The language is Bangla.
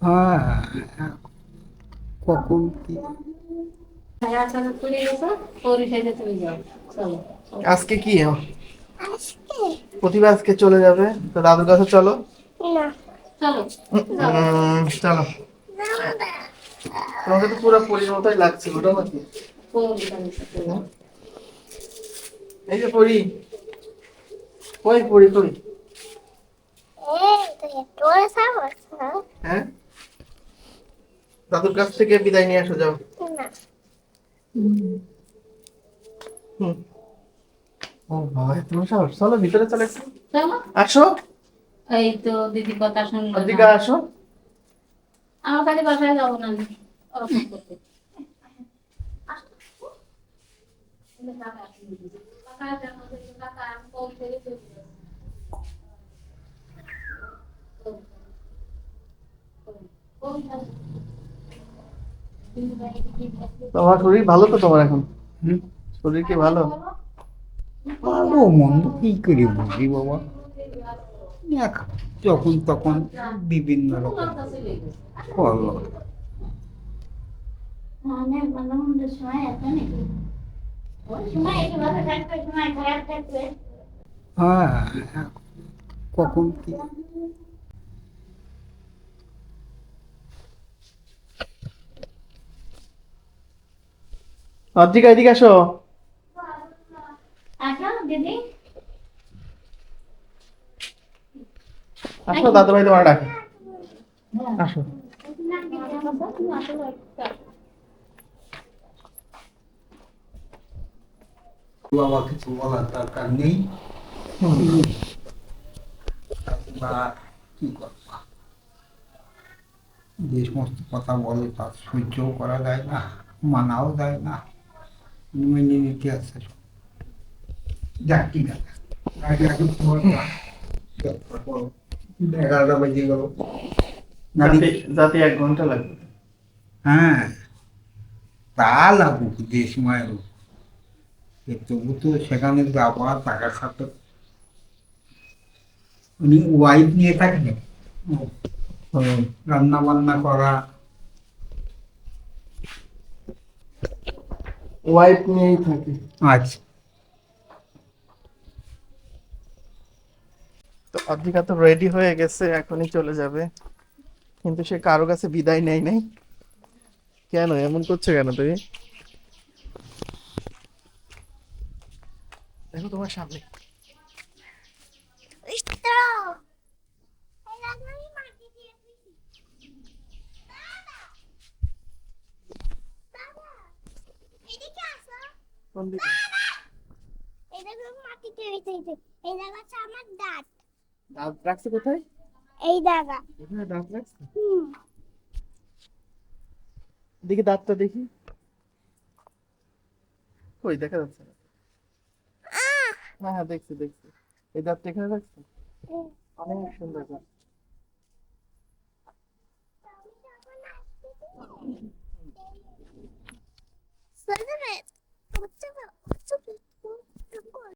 হ্যাঁ কখন কি? ছায়া ছাড়া চলে গেছো পরিষেবা তুমি যাও। চলো আজকে কি? প্রতিভা আজকে চলে যাবে। তো দাদুর কাছে চলো। চলো তোমাকে তো পুরো পরির মতোই লাগছে ওটা নাকি এই যে পরি। কই পরি কই হ্যাঁ? দাদুর কাছ থেকে বিদায় নিয়ে আসো যাও চলো ভিতরে চলে একটু। আসো এই তো দিদি কথা শুনলো ওদিকে আসো আমার কাছে বাসায় যাব না ওরকম তোমার শরীর ভালো তো তোমার এখন? হুম? শরীর কি ভালো? ভালো মন্দ কি করে বুঝি বাবা? যখন তখন বিভিন্ন রকম। করল হ্যাঁ কখন কি? অদ্রিকা এদিকে আসো। দিদি। আসো দাদু ভাই তোমার ডাকে। আসো। বাবা কিছু বলার দরকার নেই। কি করবা? যে সমস্ত কথা বলে তা সহ্যও করা যায় না মানাও যায় না। মেনে নিতে আছে। যাক ঠিক আছে। আগে আগে তোমার এগারোটা বেজে গেল। যাতে যাতে এক ঘণ্টা লাগবে। হ্যাঁ তা লাগুক যে সময় তবু তো সেখানে যাওয়া টাকার সাথে উনি ওয়াইফ নিয়ে থাকবেন রান্না বান্না করা ওয়াইফ নিয়েই থাকে। আচ্ছা। তো অদ্রিকা তো রেডি হয়ে গেছে এখনই চলে যাবে। কিন্তু সে কারও কাছে বিদায় নেয় নাই। কেন? এমন করছ কেন তুমি? দেখো তোমার সামনে। কোন দিকে? এই জায়গাটা আমার দাঁত। দাঁত রাখছে কোথায়? এই জায়গা এখানে দাঁত রাখছে? হুম। দেখি দাঁতটা দেখি। কই দেখা যাচ্ছে না। হ্যাঁ হ্যাঁ দেখছি দেখছি। এই দাঁতটা এখানে রাখছে? অনেক সুন্দর দাঁত। Söyleme. something.